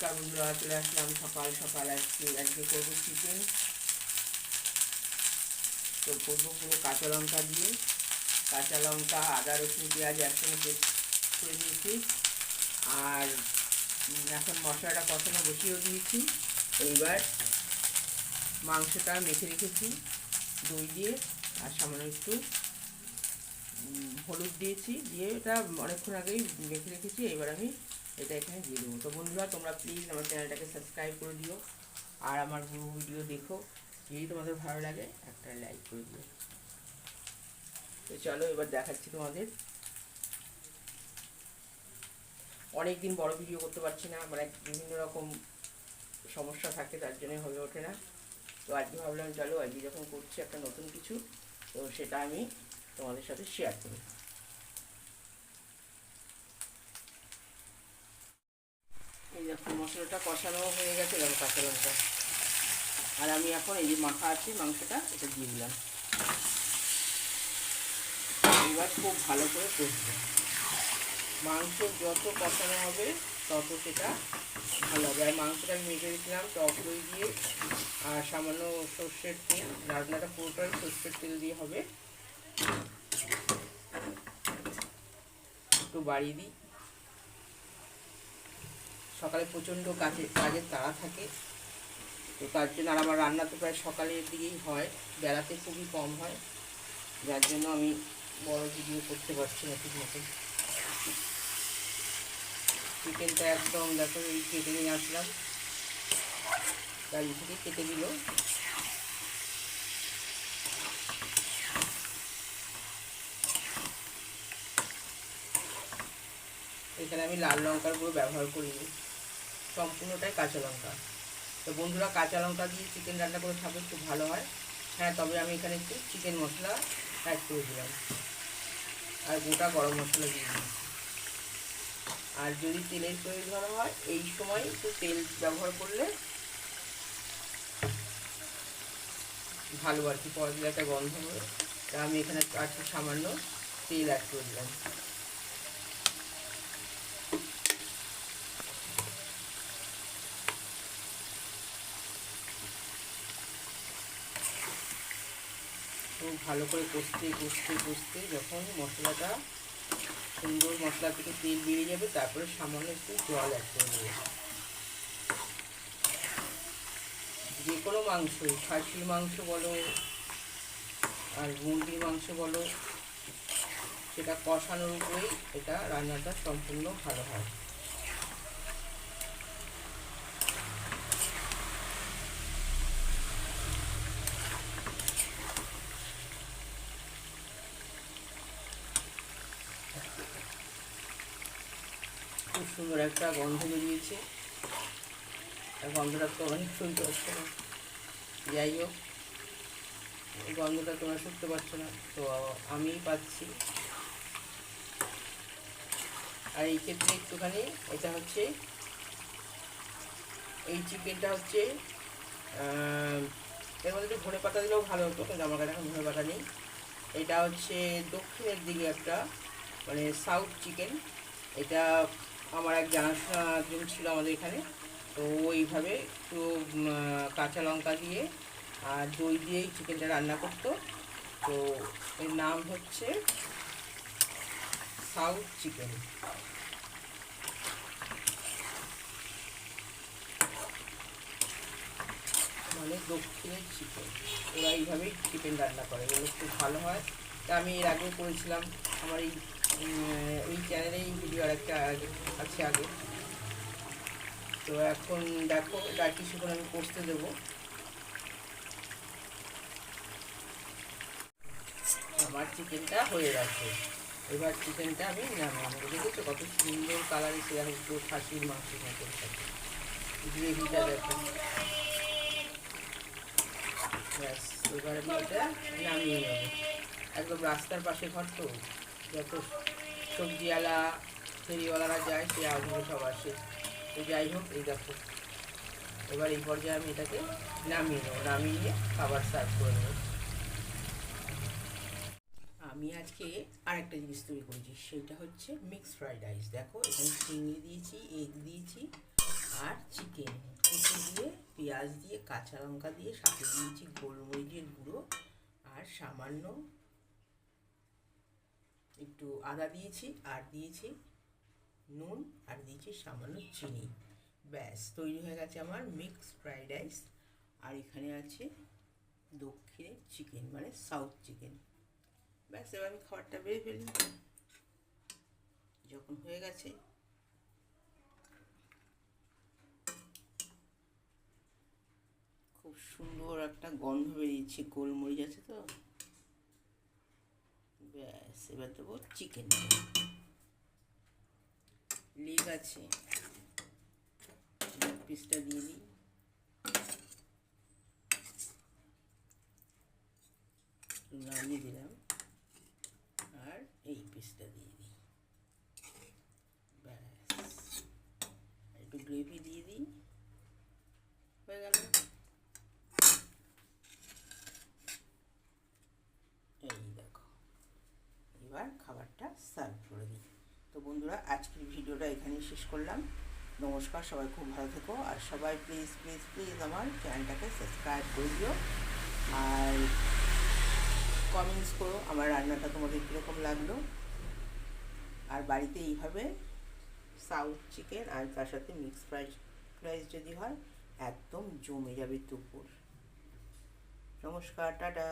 নমস্কার বন্ধুরা, চলে আসলাম সকাল সকাল আজকে আজকে করব চিকেন তো করব পুরো কাঁচা লঙ্কা দিয়ে। কাঁচা লঙ্কা, আদা, রসুন, পেঁয়াজ একসঙ্গে পেস্ট করে দিয়েছি আর এখন মশলাটা কষানো বসিয়েও দিয়েছি। এইবার মাংসটা মেখে রেখেছি দই দিয়ে। আর সামান্য একটু হলুদ দিয়েছি। দিয়ে এটা অনেকক্ষণ আগেই মেখে রেখেছি। এবার আমি এটা এখানে দিয়ে দেবো। তো বন্ধুরা, তোমরা প্লিজ আমার চ্যানেলটাকে সাবস্ক্রাইব করে দিও আর আমার পুরো ভিডিও দেখো। যদি তোমাদের ভালো লাগে, একটা লাইক করে দিও। তো চলো, এবার দেখাচ্ছি তোমাদের। অনেক দিন বড় ভিডিও করতে পারছি না মানে বিভিন্ন রকম সমস্যা থাকে, তার জন্য হয়ে ওঠে না। তো আজকে ভাবলাম, চলো, আজকে যখন করছি একটা নতুন কিছু, তো সেটা আমি তোমাদের সাথে শেয়ার করি এই দেখো মশলাটা কষানো হয়ে গেছে দেখো কাঁচা লঙ্কা। আর আমি এখন এই যে মাখা আছে, মাংসটা, এটা দিয়ে দিলাম। এবার খুব ভালো করে কষবো। মাংস যত কষানো হবে, তত সেটা ভালো হবে। আর মাংসটা আমি মেখে দিয়েছিলাম টক দই দিয়ে, আর সামান্য সর্ষের তেল। রান্নাটা পুরোটাই সর্ষের তেল দিয়ে হবে। একটু বাড়িয়ে দিই। সকালে প্রচণ্ড কাজে, কাজের তাড়া থাকে। তো তার জন্য আর আমার রান্না তো প্রায় সকালের দিকেই হয়। বেড়াতে খুবই কম হয়। যার জন্য আমি বড় ভিডিও করতে পারছি না ঠিক মতন চিকেনটা একদম দেখো, এই কেটে নিয়ে আসলাম। গাড়ি থেকে কেটে দিল। এখানে আমি লাল লঙ্কার গুঁড়ো ব্যবহার করিনি। সম্পূর্ণটাই কাঁচা লঙ্কা। তো বন্ধুরা, কাঁচা লঙ্কা দিয়ে চিকেন রান্না করে খাবে, খুব ভালো হয়। হ্যাঁ তবে আমি এখানে একটু চিকেন মশলা অ্যাড করে দিলাম। আর গোটা গরম মশলা দিয়ে দিলাম। আর যদি তেলের প্রয়োজন হয়, এই সময় একটু তেল ব্যবহার করলে ভালো আর কি পরে দিলে একটা গন্ধ হবে। তা আমি এখানে একটু সামান্য তেল অ্যাড করে দিলাম। খুব ভালো করে কষতে কষতে কষতে যখন মশলাটা সুন্দর মশলা থেকে তেল বেরিয়ে যাবে, তারপরে সামান্য একটু জল অ্যাড করে যে কোনো মাংস, খাসির মাংস বলো আর মুরগির মাংস বলো, সেটা কষানোর উপরেই এটা রান্নাটা সম্পূর্ণ ভালো হয়। সুন্দর একটা গন্ধ বেরিয়েছে। গন্ধটা তো অনেক শুনতে পাচ্ছে না যাই হোক, এই গন্ধটা তোমরা শুনতে পারছ না, তো আমি পাচ্ছি। আর এই ক্ষেত্রে একটুখানি এটা হচ্ছে, এই চিকেনটা হচ্ছে এর মধ্যে একটু পাতা দিলেও ভালো হতো কিন্তু আমার কাছে এখন ধনে পাতা নেই। এটা হচ্ছে দক্ষিণের দিকে একটা মানে সাউথ চিকেন এটা আমার এক জানাশোনা ছিল আমাদের এখানে। তো ওইভাবে একটু কাঁচা লঙ্কা দিয়ে আর দই দিয়েই চিকেনটা রান্না করতো। তো এর নাম হচ্ছে সাউথ চিকেন। মানে দক্ষিণের চিকেন ওরা এইভাবেই চিকেন রান্না করে। এগুলো খুব ভালো হয়। তা আমি এর আগে করেছিলাম। আমার এই এই চ্যানেলে এই ভিডিও আর একটা আগে, আছে আগে। তো এখন দেখো, এটা কিছুক্ষণ আমি কষতে দেবো। আমার চিকেনটা হয়ে গেছে। এবার চিকেনটা আমি নামাবো দেখেছ কত সুন্দর কালার এসে দেখো পুরো খাসির মাংসের মতন থাকে গ্রেভিটা দেখো। ব্যাস, এবার আমি এটা নামিয়ে নেব। একদম রাস্তার পাশে ঘর তো? যত সবজিওয়ালা, ফেরিওয়ালারা যায়, সে আগুনে সব আসে। তো যাই হোক, এই দেখো। এবার এই পর্যায়ে আমি এটাকে নামিয়ে নেব। নামিয়ে খাবার সার্ভ করে নেব। আমি আজকে আরেকটা জিনিস তৈরি করেছি সেটা হচ্ছে মিক্স ফ্রাইড রাইস দেখো, এখানে চিংড়ি দিয়েছি এগ দিয়েছি, আর চিকেন কুচি দিয়ে, পেঁয়াজ দিয়ে, কাঁচা লঙ্কা দিয়ে, সাথে দিয়েছি গোলমরিচের গুঁড়ো, আর সামান্য একটু আদা দিয়েছি, আর দিয়েছি নুন, আর দিয়েছি সামান্য চিনি। ব্যাস, তৈরি হয়ে গেছে আমার মিক্সড ফ্রাইড রাইস আর এখানে আছে দক্ষিণের চিকেন মানে সাউথ চিকেন ব্যাস, এবার আমি খাবারটা বেড়ে ফেলি। যখন হয়ে গেছে, খুব সুন্দর একটা গন্ধ বেরিয়েছে, গোলমরিচ আছে তো? ব্যাস, এবার দেবো চিকেন লেগ আছে। পিসটা দিয়ে দিই। নাড়িয়ে দিলাম। আর এই পিসটা দিয়ে দিই। ব্যাস। একটু গ্রেভি দিয়ে দিই হয়ে গেল এই দেখো এবার খাবারটা সার্ভ করে দিই তো বন্ধুরা, আজকের ভিডিওটা এখানেই শেষ করলাম। নমস্কার, সবাই খুব ভালো থেকো। আর সবাই প্লিজ প্লিজ প্লিজ আমার চ্যানেলটাকে সাবস্ক্রাইব করে দিও। আর কমেন্টস করো, আমার রান্নাটা তোমাদের কীরকম লাগল। আর বাড়িতে এইভাবে সাউথ চিকেন আর তার সাথে মিক্স ফ্রাইড রাইস যদি হয়, একদম জমে যাবে দুপুর। নমস্কার, টাটা।